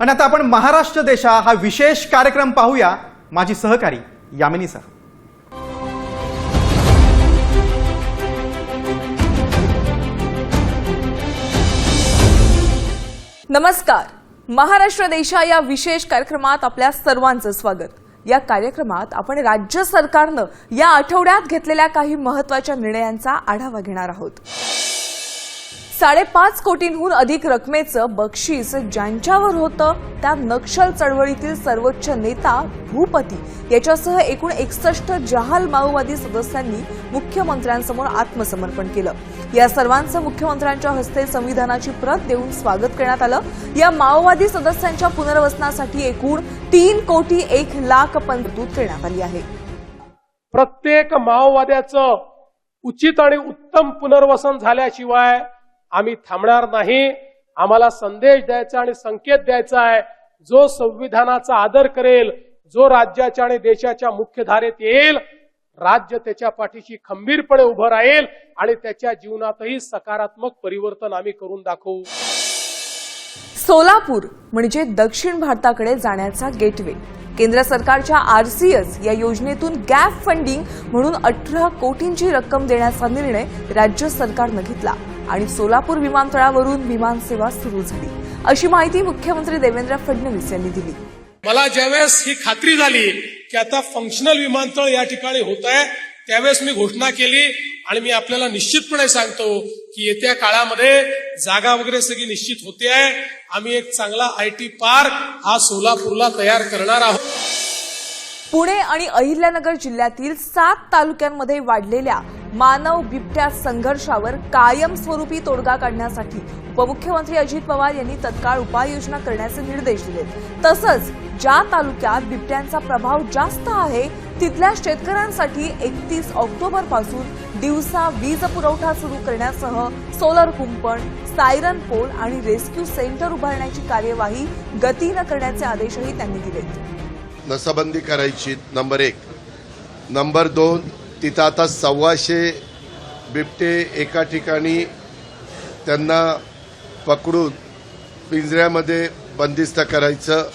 आणि आता आपण महाराष्ट्र देशा हा विशेष कार्यक्रम पाहूया. माझी सहकारी यामिनी सर नमस्कार. महाराष्ट्र देशा या विशेष कार्यक्रमात आपल्या सर्वांचं स्वागत. या कार्यक्रमात आपण राज्य सरकारनं या आठवड्यात घेतलेल्या काही महत्त्वाच्या निर्णयांचा आढावा घेणार आहोत. साडेपाच कोटींहून अधिक रकमेचं बक्षीस ज्यांच्यावर होतं त्या नक्षल चळवळीतील सर्वोच्च नेता भूपती. याच्यासह एकूण एकसष्ट जहाल माओवादी सदस्यांनी मुख्यमंत्र्यांसमोर आत्मसमर्पण केलं. या सर्वांचं मुख्यमंत्र्यांच्या हस्ते संविधानाची प्रत देऊन स्वागत करण्यात आलं. या माओवादी सदस्यांच्या पुनर्वसनासाठी एकूण तीन कोटी एक लाख पण तरतूद करण्यात आली आहे. प्रत्येक माओवाद्याचं उचित आणि उत्तम पुनर्वसन झाल्याशिवाय आम्ही थांबणार नाही. आम्हाला संदेश द्यायचा आणि संकेत द्यायचा आहे. जो संविधानाचा आदर करेल जो राज्याच्या आणि देशाच्या मुख्यधारेत येईल राज्य त्याच्या पाठीशी खंबीरपणे उभं राहील आणि त्याच्या जीवनातही सकारात्मक परिवर्तन आम्ही करून दाखवू. सोलापूर म्हणजे दक्षिण भारताकडे जाण्याचा गेटवे. केंद्र सरकारच्या आरसीएस या योजनेतून गॅप फंडिंग म्हणून अठरा कोटींची रक्कम देण्याचा निर्णय राज्य सरकारनं घेतला. आणि सोलापूर विमानतळावरून विमानसेवा सुरू झाली. अशी माहिती मुख्यमंत्री देवेंद्र फडणवीस यांनी दिली. मला ज्यावेळेस ही खात्री झाली की आता फंक्शनल विमानतळ या ठिकाणी होत आहे त्यावेळेस मी घोषणा केली आणि मी आपल्याला निश्चितपणे सांगतो की येत्या काळामध्ये जागा वगैरे सगळी निश्चित होते आहे. आम्ही एक चांगला आय टी पार्क हा सोलापूरला तयार करणार आहोत. पुणे आणि अहिल्यानगर जिल्ह्यातील सात तालुक्यांमध्ये वाढलेल्या मानव बिबट्या संघर्षावर कायमस्वरूपी तोडगा काढण्यासाठी उपमुख्यमंत्री अजित पवार यांनी तत्काळ उपाययोजना करण्याचे निर्देश दिले. तसंच ज्या तालुक्यात बिबट्यांचा प्रभाव जास्त आहे तिथल्या शेतकऱ्यांसाठी एकतीस ऑक्टोबरपासून दिवसा वीज पुरवठा सुरू करण्यासह सोलर कुंपण सायरन पोल आणि रेस्क्यू सेंटर उभारण्याची कार्यवाही गतीनं करण्याचे आदेशही त्यांनी दिलेत नसबंदी करायची नंबर एक. नंबर दोन तिथं आता सव्वाशे बिबटे एका ठिकाणी त्यांना पकडून पिंजऱ्यामध्ये बंदिस्त करायचं.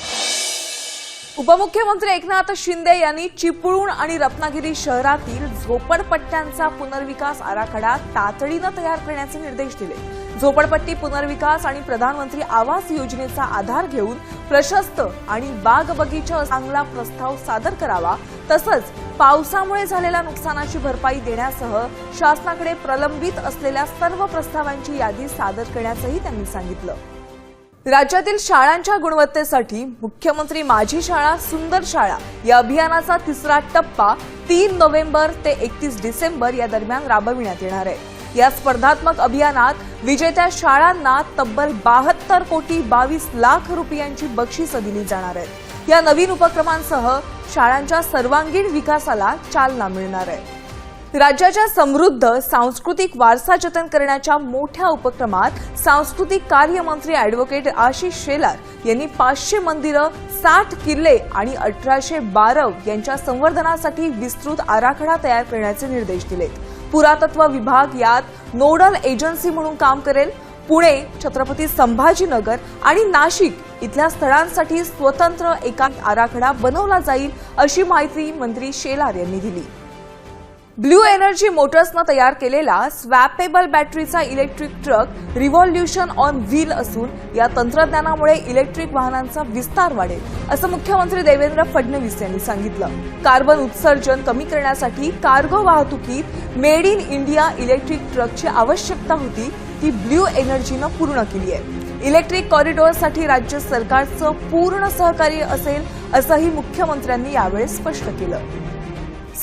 उपमुख्यमंत्री एकनाथ शिंदे यांनी चिपळूण आणि रत्नागिरी शहरातील झोपडपट्ट्यांचा पुनर्विकास आराखडा तातडीनं तयार करण्याचे निर्देश दिले. झोपडपट्टी पुनर्विकास आणि प्रधानमंत्री आवास योजनेचा आधार घेऊन प्रशस्त आणि बाग बगीचा चांगला प्रस्ताव सादर करावा तसंच पावसामुळे झालेल्या नुकसानाची भरपाई देण्यासह शासनाकडे प्रलंबित असलेल्या सर्व प्रस्तावांची यादी सादर करण्याचंही त्यांनी सांगितलं. राज्यातील शाळांच्या गुणवत्तेसाठी मुख्यमंत्री माझी शाळा सुंदर शाळा या अभियानाचा तिसरा टप्पा तीन नोव्हेंबर ते एकतीस डिसेंबर या दरम्यान राबविण्यात येणार आहे. या स्पर्धात्मक अभियानात विजेत्या शाळांना तब्बल बाहत्तर कोटी बावीस लाख रुपयांची बक्षिसं दिली जाणार आहेत. या नवीन उपक्रमांसह शाळांच्या सर्वांगीण विकासाला चालना मिळणार आहे. राज्याच्या समृद्ध सांस्कृतिक वारसा जतन करण्याच्या मोठ्या उपक्रमात सांस्कृतिक कार्यमंत्री अॅडव्होकेट आशिष शेलार यांनी पाचशे मंदिरं साठ किल्ले आणि अठराशे बारव यांच्या संवर्धनासाठी विस्तृत आराखडा तयार करण्याचे निर्देश दिलेत. पुरातत्व विभाग यात नोडल एजन्सी म्हणून काम करेल पुणे छत्रपती संभाजीनगर आणि नाशिक इथल्या स्थळांसाठी स्वतंत्र एका आराखडा बनवला जाईल अशी माहिती मंत्री शेलार यांनी दिली. ब्ल्यू एनर्जी मोटर्सनं तयार केलेला स्वॅपेबल बॅटरीचा electric truck revolution on wheel असून या तंत्रज्ञानामुळे इलेक्ट्रिक वाहनांचा विस्तार वाढेल असं मुख्यमंत्री देवेंद्र फडणवीस यांनी सांगितलं. कार्बन उत्सर्जन कमी करण्यासाठी कार्गो वाहतुकीत मेड इन इंडिया इलेक्ट्रिक ट्रकची आवश्यकता होती ती ब्ल्यू एनर्जीनं पूर्ण केली आहे. इलेक्ट्रिक कॉरिडॉरसाठी राज्य सरकारचं पूर्ण सहकार्य असेल असंही मुख्यमंत्र्यांनी यावेळी स्पष्ट केलं.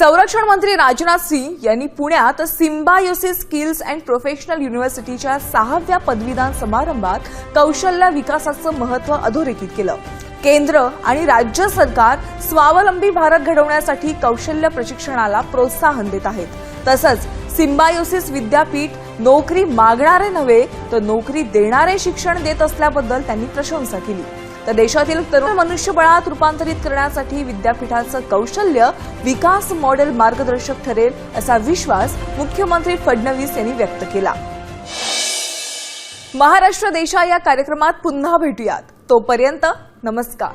संरक्षण मंत्री राजनाथ सिंह यांनी पुण्यात सिम्बायोसिस स्किल्स अँड प्रोफेशनल युनिव्हर्सिटीच्या सहाव्या पदवीदान समारंभात कौशल्य विकासाचं महत्त्व अधोरेखित केलं. केंद्र आणि राज्य सरकार स्वावलंबी भारत घडवण्यासाठी कौशल्य प्रशिक्षणाला प्रोत्साहन देत आहेत. तसंच सिम्बायोसिस विद्यापीठ नोकरी मागणारे नव्हे तर नोकरी देणारे शिक्षण देत असल्याबद्दल त्यांनी प्रशंसा केली. तर देशातील तरुण मनुष्यबळात रूपांतरित करण्यासाठी विद्यापीठाचं कौशल्य विकास मॉडेल मार्गदर्शक ठरेल असा विश्वास मुख्यमंत्री फडणवीस यांनी व्यक्त केला. महाराष्ट्र देशा या कार्यक्रमात पुन्हा भेटूयात. तोपर्यंत नमस्कार.